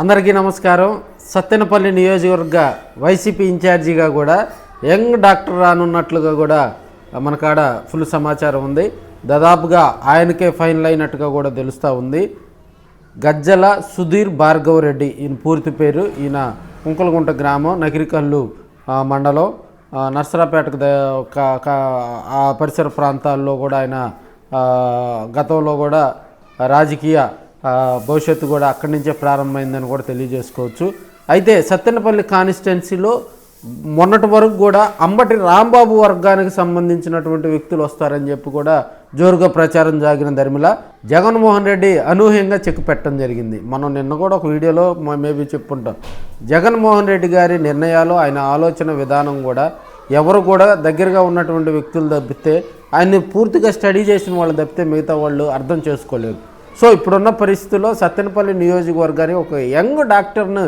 అందరికీ నమస్కారం. సత్తెనపల్లి నియోజకవర్గ వైసీపీ ఇన్ఛార్జిగా కూడా యంగ్ డాక్టర్ రానున్నట్లుగా కూడా మనకాడ ఫుల్ సమాచారం ఉంది. దాదాపుగా ఆయనకే ఫైనల్ అయినట్టుగా కూడా తెలుస్తూ ఉంది. గజ్జల సుధీర్ భార్గవ్ రెడ్డి ఈయన పూర్తి పేరు. ఈయన కుంకలగుంట గ్రామం నకిరికల్లు మండలం. నర్సరాపేటకు ఆ పరిసర ప్రాంతాల్లో కూడా ఆయన గతంలో కూడా రాజకీయ భవిష్యత్తు కూడా అక్కడి నుంచే ప్రారంభమైందని కూడా తెలియజేసుకోవచ్చు. అయితే సత్తెనపల్లి కాన్స్టిట్యున్సీలో మొన్నటి వరకు కూడా అంబటి రాంబాబు వర్గానికి సంబంధించినటువంటి వ్యక్తులు వస్తారని చెప్పి కూడా జోరుగా ప్రచారం జరిగిన ధర్మిల జగన్మోహన్ రెడ్డి అనూహ్యంగా చెక్ పెట్టడం జరిగింది. మనం నిన్న కూడా ఒక వీడియోలో మేబీ చెప్పుంటాం. జగన్మోహన్ రెడ్డి గారి నిర్ణయాలు ఆయన ఆలోచన విధానం కూడా ఎవరు కూడా దగ్గరగా ఉన్నటువంటి వ్యక్తులు తప్పితే ఆయన్ని పూర్తిగా స్టడీ చేసిన వాళ్ళు తప్పితే మిగతా వాళ్ళు అర్థం చేసుకోలేరు. సో ఇప్పుడున్న పరిస్థితుల్లో సత్తెనపల్లి నియోజకవర్గానికి ఒక యంగ్ డాక్టర్ను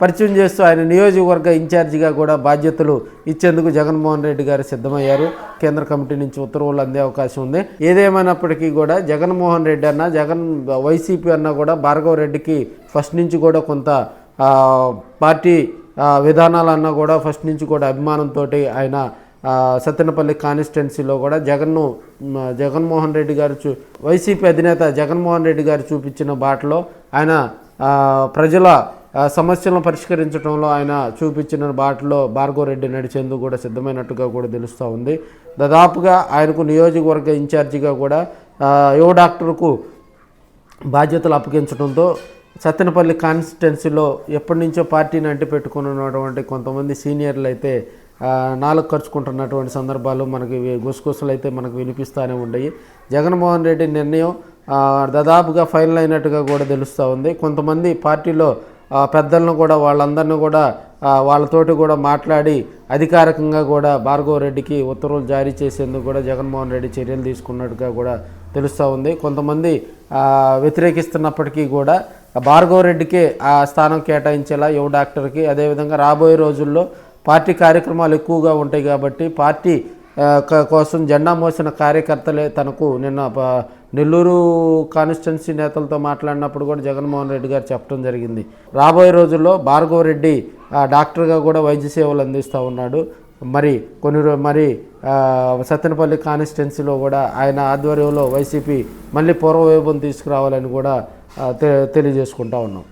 పరిచయం చేస్తూ ఆయన నియోజకవర్గ ఇన్ఛార్జిగా కూడా బాధ్యతలు ఇచ్చేందుకు జగన్మోహన్ రెడ్డి గారు సిద్ధమయ్యారు. కేంద్ర కమిటీ నుంచి ఉత్తర్వులు అందే అవకాశం ఉంది. ఏదేమైనప్పటికీ కూడా జగన్మోహన్ రెడ్డి అన్న జగన్ వైసీపీ అన్న కూడా భార్గవ రెడ్డికి ఫస్ట్ నుంచి కూడా కొంత పార్టీ విధానాలన్నా కూడా ఫస్ట్ నుంచి కూడా అభిమానంతో ఆయన సత్తెనపల్లి కాన్స్టిట్యున్సీలో కూడా జగన్ను జగన్మోహన్ రెడ్డి గారు చూ వైసీపీ అధినేత జగన్మోహన్ రెడ్డి గారు చూపించిన బాటలో ఆయన ప్రజల సమస్యలను పరిష్కరించడంలో ఆయన చూపించిన బాటలో భార్గవరెడ్డి నడిచేందుకు కూడా సిద్ధమైనట్టుగా కూడా తెలుస్తూ ఉంది. దాదాపుగా ఆయనకు నియోజకవర్గ ఇన్ఛార్జిగా కూడా యువ డాక్టర్కు బాధ్యతలు అప్పగించడంతో సత్తెనపల్లి కాన్స్టిట్యున్సీలో ఎప్పటి నుంచో పార్టీని అంటి పెట్టుకున్నటువంటి కొంతమంది సీనియర్లు అయితే నాలుగు ఖర్చుకుంటున్నటువంటి సందర్భాలు మనకి గుసగుసలు అయితే మనకు వినిపిస్తూనే ఉన్నాయి జగన్మోహన్ రెడ్డి నిర్ణయం దాదాపుగా ఫైనల్ అయినట్టుగా కూడా తెలుస్తూ ఉంది. కొంతమంది పార్టీలో పెద్దలను కూడా వాళ్ళందరినీ కూడా వాళ్ళతోటి కూడా మాట్లాడి అధికారికంగా కూడా భార్గవ రెడ్డికి ఉత్తర్వులు జారీ చేసేందుకు కూడా జగన్మోహన్ రెడ్డి చర్యలు తీసుకున్నట్టుగా కూడా తెలుస్తూ ఉంది. కొంతమంది వ్యతిరేకిస్తున్నప్పటికీ కూడా భార్గవ రెడ్డికే ఆ స్థానం కేటాయించేలా యువ డాక్టర్కి అదేవిధంగా రాబోయే రోజుల్లో పార్టీ కార్యక్రమాలు ఎక్కువగా ఉంటాయి కాబట్టి పార్టీ కోసం జెండా మోసిన కార్యకర్తలే తనకు నిన్న నెల్లూరు కాన్స్టిట్యున్సీ నేతలతో మాట్లాడినప్పుడు కూడా జగన్మోహన్ రెడ్డి గారు చెప్పడం జరిగింది. రాబోయే రోజుల్లో భార్గవరెడ్డి డాక్టర్గా కూడా వైద్య సేవలు అందిస్తూ ఉన్నాడు. మరి కొన్ని మరి సత్తెనపల్లి కాన్స్టిట్యున్సీలో కూడా ఆయన ఆధ్వర్యంలో వైసీపీ మళ్ళీ పూర్వవైభవం తీసుకురావాలని కూడా తె తెలియజేసుకుంటా ఉన్నాం.